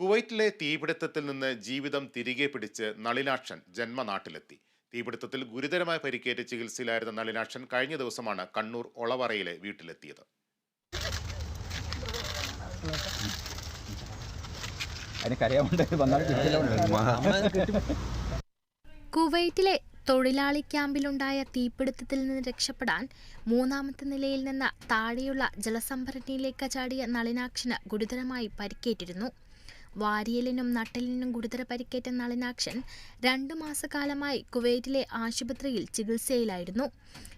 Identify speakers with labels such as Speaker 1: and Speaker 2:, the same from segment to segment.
Speaker 1: കുവൈറ്റിലെ തീപിടുത്തത്തിൽ നിന്ന് ജീവിതം തിരികെ പിടിച്ച് നളിനാക്ഷൻ ജന്മനാട്ടിലെത്തി. തീപിടുത്തത്തിൽ ഗുരുതരമായ പരിക്കേറ്റ് ചികിത്സയിലായിരുന്ന നളിനാക്ഷൻ കഴിഞ്ഞ ദിവസമാണ് കണ്ണൂർ ഒളവറയിലെ വീട്ടിലെത്തിയത്.
Speaker 2: കുവൈറ്റിലെ തൊഴിലാളി ക്യാമ്പിലുണ്ടായ തീപിടുത്തത്തിൽ നിന്ന് രക്ഷപ്പെടാൻ മൂന്നാമത്തെ നിലയിൽ നിന്ന് താഴെയുള്ള ജലസംഭരണിയിലേക്ക് ചാടിയ നളിനാക്ഷന് ഗുരുതരമായി പരിക്കേറ്റിരുന്നു. വാരിയലിനും നട്ടലിനും ഗുരുതര പരിക്കേറ്റ നളിനാക്ഷൻ രണ്ടു മാസക്കാലമായി കുവൈറ്റിലെ ആശുപത്രിയിൽ ചികിത്സയിലായിരുന്നു.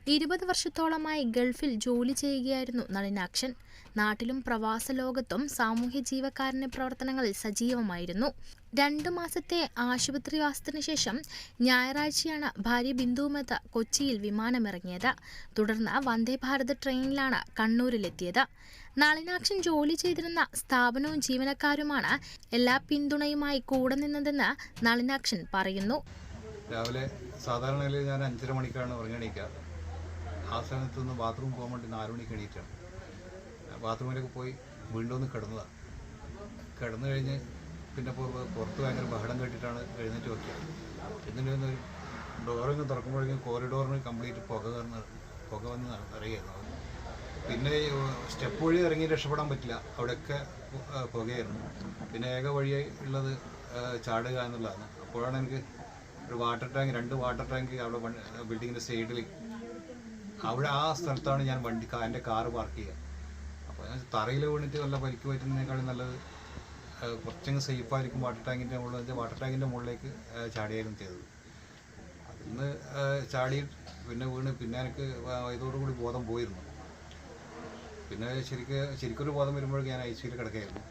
Speaker 2: ഇരുപത് വർഷത്തോളമായി ഗൾഫിൽ ജോലി ചെയ്യുകയായിരുന്നു നളിനാക്ഷൻ. നാട്ടിലും പ്രവാസ ലോകത്തും സാമൂഹ്യ ജീവകാരുണ്യ പ്രവർത്തനങ്ങളിൽ സജീവമായിരുന്നു. രണ്ടു മാസത്തെ ആശുപത്രി ആശുപത്രിവാസത്തിനു ശേഷം ഞായറാഴ്ചയാണ് ഭാര്യ ബിന്ദുമത്ത കൊച്ചിയിൽ വിമാനമിറങ്ങിയത്. തുടർന്ന് വന്ദേ ഭാരത് ട്രെയിനിലാണ് കണ്ണൂരിലെത്തിയത്. നളിനാക്ഷൻ ജോലി ചെയ്തിരുന്ന സ്ഥാപനവും ജീവനക്കാരുമാണ് എല്ലാ പിന്തുണയുമായി കൂടെ നിന്നതെന്ന് നളിനാക്ഷൻ പറയുന്നു.
Speaker 3: രാവിലെ സാധാരണ ഞാൻ അഞ്ചര മണിക്കാണ് ഉറങ്ങണീക്കുക ആ സമയത്ത് നിന്ന് ബാത്റൂം പോകാൻ വേണ്ടി നാല് മണിക്ക് എണീറ്റാണ് ബാത്റൂമിലൊക്കെ പോയി വീണ്ടും ഒന്ന് കിടന്നതാണ് കിടന്നു കഴിഞ്ഞ് പിന്നെ പുറത്ത് ഭയങ്കര ബഹളം കേട്ടിട്ടാണ് എഴുന്നേറ്റ് നോക്കിയത് എന്നിട്ട് ഡോറിങ് തുറക്കുമ്പോഴേക്കും കോറിഡോറിന് കംപ്ലീറ്റ് പുക വന്ന് പുക വന്ന് അറിയായിരുന്നു പിന്നെ സ്റ്റെപ്പ് വഴി ഇറങ്ങി രക്ഷപ്പെടാൻ പറ്റില്ല. അവിടെയൊക്കെ പുകയായിരുന്നു. പിന്നെ ഏക വഴിയായി ഉള്ളത് ചാടുക എന്നുള്ളതാണ്. അപ്പോഴാണ് എനിക്ക് ഒരു വാട്ടർ ടാങ്ക് രണ്ട് വാട്ടർ ടാങ്ക് അവിടെ ബിൽഡിങ്ങിന്റെ സൈഡിൽ അവിടെ ആ സ്ഥലത്താണ് ഞാൻ വണ്ടി എന്റെ കാറ് പാർക്ക് ചെയ്യുക. അപ്പോൾ ഞാൻ തറയിൽ വീണിട്ട് വല്ല പരിക്ക് പറ്റുന്നതിനേക്കാളും നല്ലത് കുറച്ചങ്ങ് സേഫായിരിക്കും വാട്ടർ ടാങ്കിന്റെ മുകളിൽ വാട്ടർ ടാങ്കിന്റെ മുകളിലേക്ക് ചാടിയായിരുന്നു ചെയ്തത്. അതിന്ന് ചാടി പിന്നെ വീണ് പിന്നെ എനിക്ക് ഇതോടുകൂടി ബോധം പോയിരുന്നു. പിന്നെ ശരിക്ക് ശരിക്കൊരു ബോധം വരുമ്പോഴേക്കും ഞാൻ ഐ സിയിൽ കിടക്കുകയായിരുന്നു.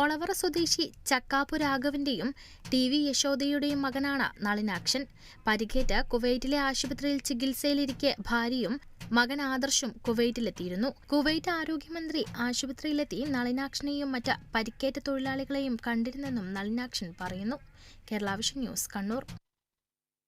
Speaker 2: ഒളവറ സ്വദേശി ചക്കാപ്പു രാഘവന്റെയും ടി വി യശോദയുടെയും മകനാണ് നളിനാക്ഷൻ. പരിക്കേറ്റ് കുവൈറ്റിലെ ആശുപത്രിയിൽ ചികിത്സയിലിരിക്കെ ഭാര്യയും മകൻ ആദർശും കുവൈറ്റിലെത്തിയിരുന്നു. കുവൈറ്റ് ആരോഗ്യമന്ത്രി ആശുപത്രിയിലെത്തി നളിനാക്ഷനെയും മറ്റ് പരിക്കേറ്റ തൊഴിലാളികളെയും കണ്ടിരുന്നെന്നും നളിനാക്ഷൻ പറയുന്നു. Kerala vision news Kannur.